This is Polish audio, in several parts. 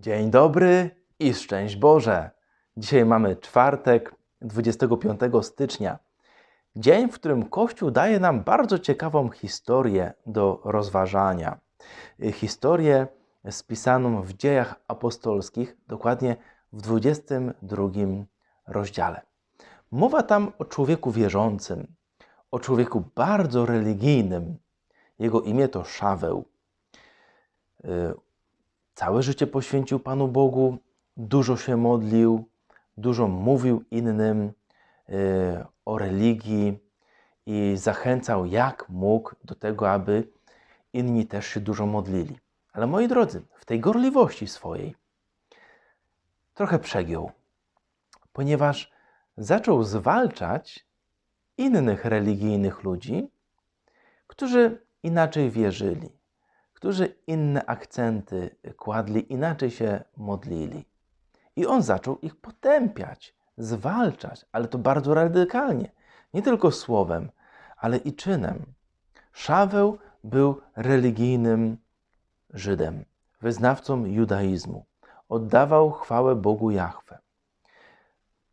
Dzień dobry i szczęść Boże. Dzisiaj mamy czwartek, 25 stycznia. Dzień, w którym Kościół daje nam bardzo ciekawą historię do rozważania. Historię spisaną w dziejach apostolskich, dokładnie w 22 rozdziale. Mowa tam o człowieku wierzącym, o człowieku bardzo religijnym. Jego imię to Szaweł. Całe życie poświęcił Panu Bogu, dużo się modlił, dużo mówił innym y, o religii i zachęcał jak mógł do tego, aby inni też się dużo modlili. Ale moi drodzy, w tej gorliwości swojej trochę przegiął, ponieważ zaczął zwalczać innych religijnych ludzi, którzy inaczej wierzyli, którzy inne akcenty kładli, inaczej się modlili. I on zaczął ich potępiać, zwalczać, ale to bardzo radykalnie. Nie tylko słowem, ale i czynem. Szaweł był religijnym Żydem, wyznawcą judaizmu. Oddawał chwałę Bogu Jahwe.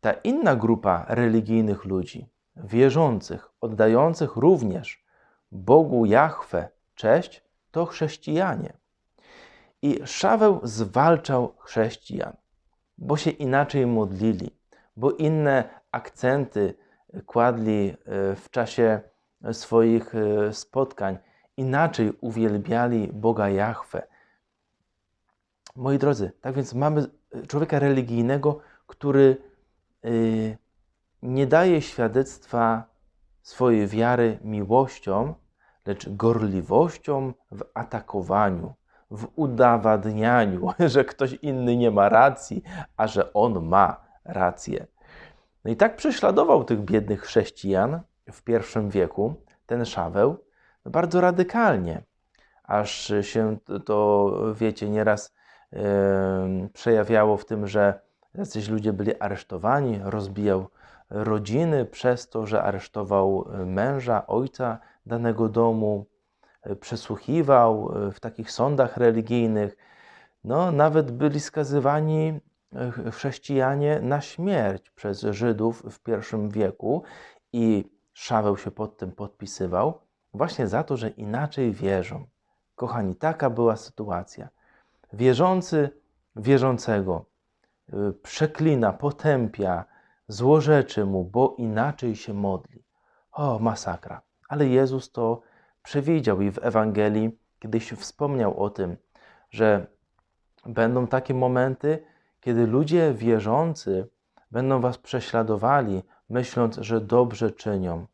Ta inna grupa religijnych ludzi, wierzących, oddających również Bogu Jahwe cześć, to chrześcijanie. I Szaweł zwalczał chrześcijan, bo się inaczej modlili, bo inne akcenty kładli e, w czasie swoich e, spotkań, inaczej uwielbiali Boga Jahwe. Moi drodzy, tak więc mamy człowieka religijnego, który e, nie daje świadectwa swojej wiary miłością, lecz gorliwością w atakowaniu, w udowadnianiu, że ktoś inny nie ma racji, a że on ma rację. No i tak prześladował tych biednych chrześcijan w pierwszym wieku, ten Szaweł, bardzo radykalnie, aż się to, wiecie, nieraz yy, przejawiało w tym, że jacyś ludzie byli aresztowani, rozbijał rodziny przez to, że aresztował męża, ojca danego domu, przesłuchiwał w takich sądach religijnych. No, nawet byli skazywani chrześcijanie na śmierć przez Żydów w pierwszym wieku i Szaweł się pod tym podpisywał, właśnie za to, że inaczej wierzą. Kochani, taka była sytuacja. Wierzący wierzącego przeklina, potępia, złorzeczy mu, bo inaczej się modli. O, masakra. Ale Jezus to przewidział i w Ewangelii kiedyś wspomniał o tym, że będą takie momenty, kiedy ludzie wierzący będą was prześladowali, myśląc, że dobrze czynią,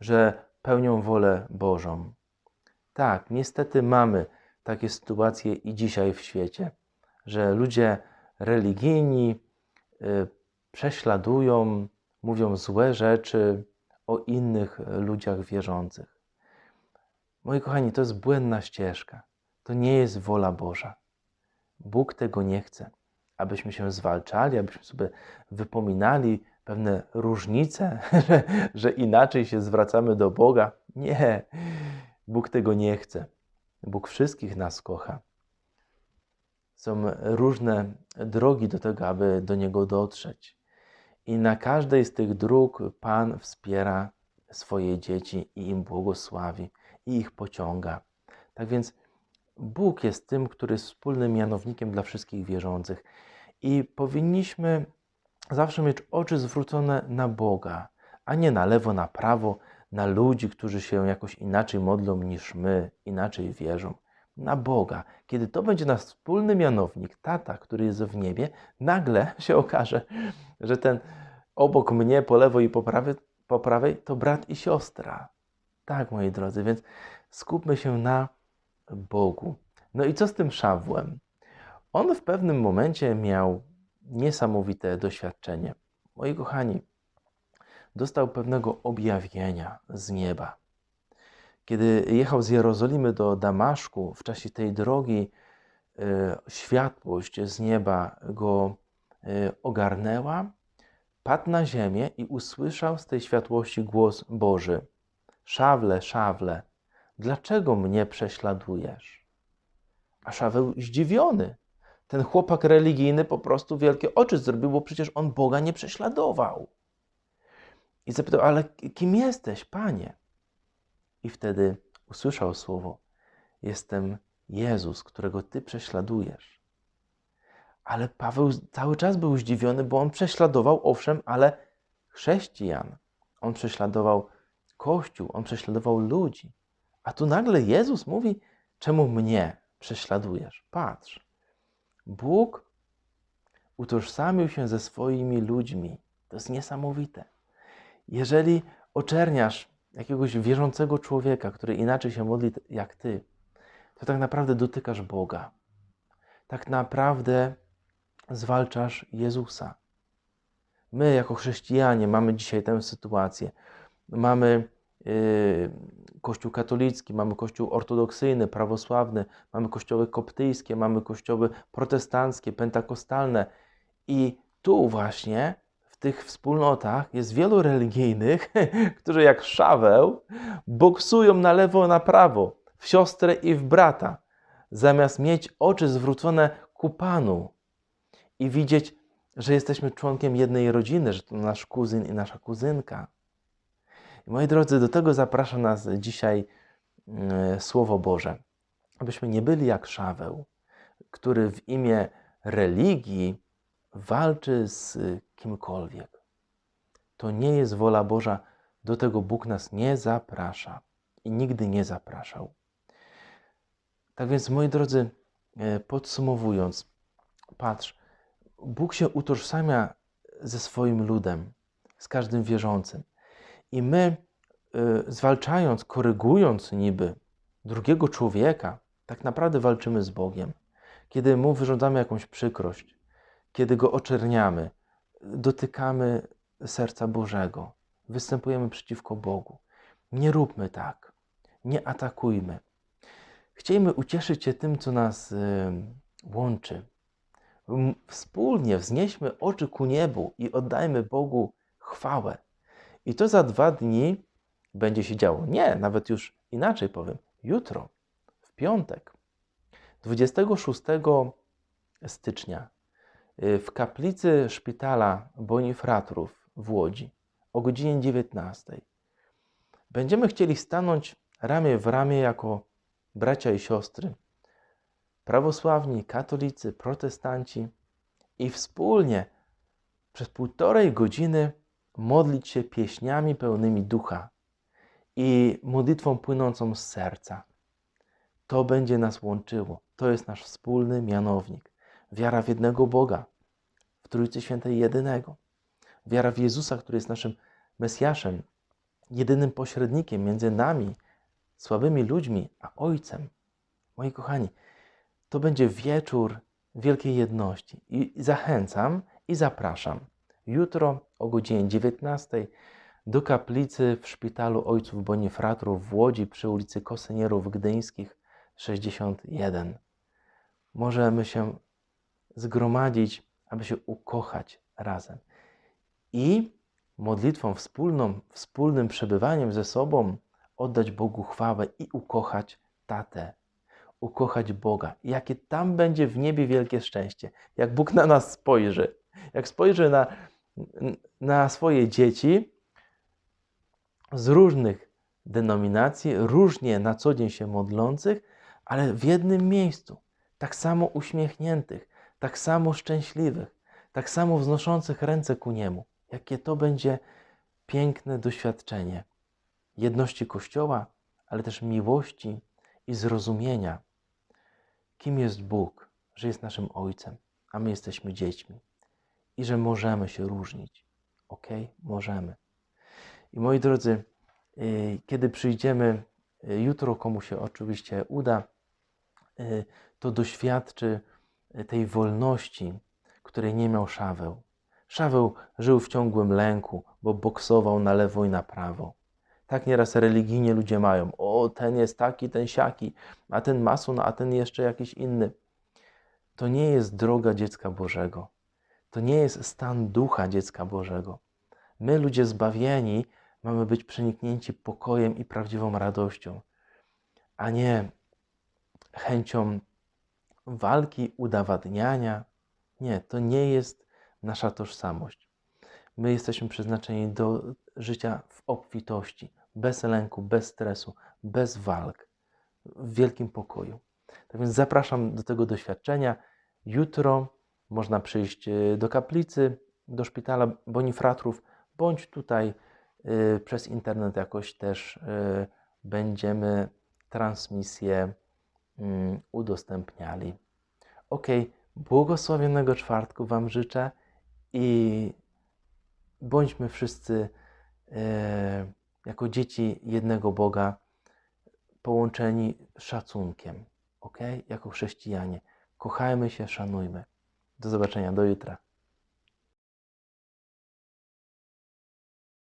że pełnią wolę Bożą. Tak, niestety mamy takie sytuacje i dzisiaj w świecie, że ludzie religijni y, prześladują, mówią złe rzeczy o innych ludziach wierzących. Moi kochani, to jest błędna ścieżka. To nie jest wola Boża. Bóg tego nie chce, abyśmy się zwalczali, abyśmy sobie wypominali pewne różnice, że, że inaczej się zwracamy do Boga. Nie, Bóg tego nie chce. Bóg wszystkich nas kocha. Są różne drogi do tego, aby do Niego dotrzeć. I na każdej z tych dróg Pan wspiera swoje dzieci i im błogosławi i ich pociąga. Tak więc Bóg jest tym, który jest wspólnym mianownikiem dla wszystkich wierzących. I powinniśmy zawsze mieć oczy zwrócone na Boga, a nie na lewo, na prawo, na ludzi, którzy się jakoś inaczej modlą niż my, inaczej wierzą. Na Boga. Kiedy to będzie nasz wspólny mianownik, tata, który jest w niebie, nagle się okaże, że ten obok mnie, po lewo i po prawej, po prawej to brat i siostra. Tak, moi drodzy, więc skupmy się na Bogu. No i co z tym Szawłem? On w pewnym momencie miał niesamowite doświadczenie. Moi kochani, dostał pewnego objawienia z nieba. Kiedy jechał z Jerozolimy do Damaszku, w czasie tej drogi y, światłość z nieba go y, ogarnęła, padł na ziemię i usłyszał z tej światłości głos Boży: Szawle, szawle, dlaczego mnie prześladujesz? A Szaweł zdziwiony. Ten chłopak religijny po prostu wielkie oczy zrobił, bo przecież on Boga nie prześladował. I zapytał, ale kim jesteś, panie? I wtedy usłyszał słowo: Jestem Jezus, którego ty prześladujesz. Ale Paweł cały czas był zdziwiony, bo on prześladował, owszem, ale chrześcijan. On prześladował Kościół, on prześladował ludzi. A tu nagle Jezus mówi: Czemu mnie prześladujesz? Patrz. Bóg utożsamił się ze swoimi ludźmi. To jest niesamowite. Jeżeli oczerniasz jakiegoś wierzącego człowieka, który inaczej się modli jak ty, to tak naprawdę dotykasz Boga. Tak naprawdę zwalczasz Jezusa. My, jako chrześcijanie, mamy dzisiaj tę sytuację. Mamy yy, Kościół katolicki, mamy Kościół ortodoksyjny, prawosławny, mamy kościoły koptyjskie, mamy kościoły protestanckie, pentakostalne. I tu właśnie tych wspólnotach jest wielu religijnych, którzy jak szaweł boksują na lewo, na prawo, w siostrę i w brata, zamiast mieć oczy zwrócone ku Panu i widzieć, że jesteśmy członkiem jednej rodziny, że to nasz kuzyn i nasza kuzynka. I moi drodzy, do tego zaprasza nas dzisiaj mm, Słowo Boże, abyśmy nie byli jak Szaweł, który w imię religii walczy z kimkolwiek. To nie jest wola Boża, do tego Bóg nas nie zaprasza i nigdy nie zapraszał. Tak więc, moi drodzy, e, podsumowując, patrz, Bóg się utożsamia ze swoim ludem, z każdym wierzącym. I my, y, zwalczając, korygując niby drugiego człowieka, tak naprawdę walczymy z Bogiem. Kiedy mu wyrządzamy jakąś przykrość, kiedy go oczerniamy, dotykamy serca Bożego, występujemy przeciwko Bogu. Nie róbmy tak, nie atakujmy. Chcielibyśmy ucieszyć się tym, co nas y, łączy. Wspólnie wznieśmy oczy ku niebu i oddajmy Bogu chwałę. I to za dwa dni będzie się działo. Nie, nawet już inaczej powiem. Jutro, w piątek, 26 stycznia, w kaplicy szpitala Bonifratrów w Łodzi o godzinie 19. Będziemy chcieli stanąć ramię w ramię jako bracia i siostry, prawosławni, katolicy, protestanci i wspólnie przez półtorej godziny modlić się pieśniami pełnymi ducha i modlitwą płynącą z serca. To będzie nas łączyło. To jest nasz wspólny mianownik. Wiara w jednego Boga, Trójcy Świętej jedynego. Wiara w Jezusa, który jest naszym Mesjaszem, jedynym pośrednikiem między nami, słabymi ludźmi, a Ojcem. Moi kochani, to będzie wieczór wielkiej jedności i zachęcam i zapraszam jutro o godzinie 19 do kaplicy w szpitalu Ojców Bonifratrów w Łodzi przy ulicy Kosynierów Gdyńskich 61. Możemy się zgromadzić, aby się ukochać razem. I modlitwą wspólną, wspólnym przebywaniem ze sobą oddać Bogu chwałę i ukochać tatę, ukochać Boga. Jakie tam będzie w niebie wielkie szczęście, jak Bóg na nas spojrzy, jak spojrzy na na swoje dzieci z różnych denominacji, różnie na co dzień się modlących, ale w jednym miejscu, tak samo uśmiechniętych, tak samo szczęśliwych, tak samo wznoszących ręce ku Niemu. Jakie to będzie piękne doświadczenie jedności Kościoła, ale też miłości i zrozumienia, kim jest Bóg, że jest naszym Ojcem, a my jesteśmy dziećmi i że możemy się różnić. Ok? Możemy. I moi drodzy, y, kiedy przyjdziemy y, jutro, komu się oczywiście uda, y, to doświadczy tej wolności, której nie miał Szaweł. Szaweł żył w ciągłym lęku, bo boksował na lewo i na prawo. Tak nieraz religijnie ludzie mają. O, ten jest taki, ten siaki, a ten mason, a ten jeszcze jakiś inny. To nie jest droga dziecka Bożego. To nie jest stan ducha dziecka Bożego. My, ludzie zbawieni, mamy być przeniknięci pokojem i prawdziwą radością, a nie chęcią walki, udowadniania. Nie, to nie jest nasza tożsamość. My jesteśmy przeznaczeni do życia w obfitości, bez lęku, bez stresu, bez walk, w wielkim pokoju. Tak więc zapraszam do tego doświadczenia. Jutro można przyjść e, do kaplicy, do szpitala Bonifratrów, bądź tutaj y, przez internet jakoś też y, będziemy transmisję y, udostępniali. Ok, błogosławionego czwartku Wam życzę i bądźmy wszyscy e, jako dzieci jednego Boga połączeni szacunkiem, ok? Jako chrześcijanie. Kochajmy się, szanujmy. Do zobaczenia, do jutra.